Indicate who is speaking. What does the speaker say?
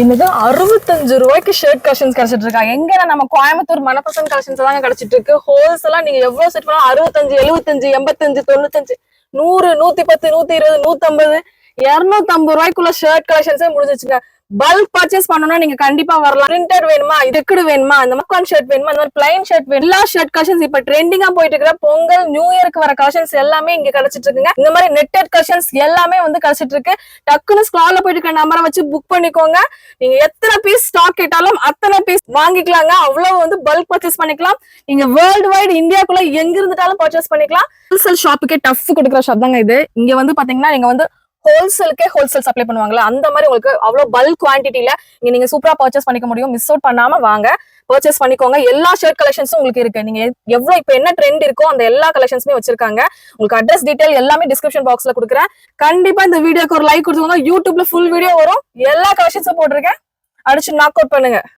Speaker 1: இன்னது அறுபத்தஞ்சு ரூபாய்க்கு ஷர்ட் கலெக்ஷன்ஸ் கிடைச்சிட்டு இருக்கா. எங்க நம்ம கோயம்புத்தூர் மணப்பசன் கலெக்ஷன்ஸ் தாங்க கிடைச்சிட்டு இருக்கு. ஹோல்ஸ் எல்லாம் நீங்க எவ்வளவு செட் பண்ணாலும் அறுபத்தஞ்சு எழுபத்தஞ்சு எண்பத்தஞ்சு தொண்ணூத்தஞ்சு நூறு நூத்தி பத்து நூத்தி இருபது நூத்தி அம்பது இருநூத்தி இருநூத்தம்பது ரூபாய்க்குள்ள ஷர்ட் கலெக்ஷன்ஸே முடிஞ்சிச்சுங்க. பல்க் பர்ச்சேஸ் பண்ணணும்னா நீங்க கண்டிப்பா வரலாம். பிரிண்டட் வேணுமா? இதுக்குடு வேணுமா? அந்த மக்கான் ஷர்ட் வேணுமா? அந்த மாதிரி பிளைன் ஷர்ட் வேணும்? எல்லா ஷர்ட் கலெக்ஷன்ஸ் இப்ப ட்ரெண்டிங்கா போயிட்டு இருக்கிற பொங்கல் நியூ இயருக்கு வர கலெக்ஷன்ஸ் எல்லாமே இங்க கிடைச்சிட்டு இருக்குங்க. இந்த மாதிரி நெட்டட் கலெக்ஷன்ஸ் எல்லாமே வந்து கிடைச்சிட்டு இருக்கு. டக்குன்னு ஸ்கால போயிட்டு இருக்க நம்பரை வச்சு புக் பண்ணிக்கோங்க. நீங்க எத்தனை பீஸ் ஸ்டாக் கேட்டாலும் அத்தனை பீஸ் வாங்கிக்கலாங்க. அவ்வளவு வந்து பல்க் பர்ச்சேஸ் பண்ணிக்கலாம். நீங்க வேர்ல்டு வைடு இந்தியாக்குள்ள எங்க இருந்துட்டாலும் பர்ச்சேஸ் பண்ணிக்கலாம் ஹோல்சேல் ஷாப்புக்கே டஃப் கொடுக்குற ஷாப் தாங்க இது. இங்க வந்து பாத்தீங்கன்னா நீங்க வந்து ஹோல்சேலுக்கே ஹோல்சேல் சப்ளை பண்ணுவாங்களா அந்த மாதிரி உங்களுக்கு அவ்வளோ பல்க் குவான்டிட்டில இங்க நீங்க சூப்பரா பர்ச்சேஸ் பண்ணிக்க முடியும். மிஸ் அவுட் பண்ணாம வாங்க பர்ச்சேஸ் பண்ணிக்கோங்க. எல்லா ஷர்ட் கலெக்ஷன்ஸும் உங்களுக்கு இருக்கு. நீங்க எவ்வளவு இப்ப என்ன ட்ரெண்ட் இருக்கோ அந்த எல்லா கலெக்ஷன்ஸுமே வச்சிருக்காங்க. உங்களுக்கு அட்ரஸ் டீடைல் எல்லாமே டிஸ்கிரிப்ஷன் பாக்ஸ்ல கொடுக்குறேன். கண்டிப்பா இந்த வீடியோக்கு ஒரு லைக் கொடுத்துக்கோங்க. யூடியூப்ல ஃபுல் வீடியோ வரும். எல்லா கலெக்ஷன்ஸும் போட்டிருக்கேன். அடிச்சு நாக் அவுட் பண்ணுங்க.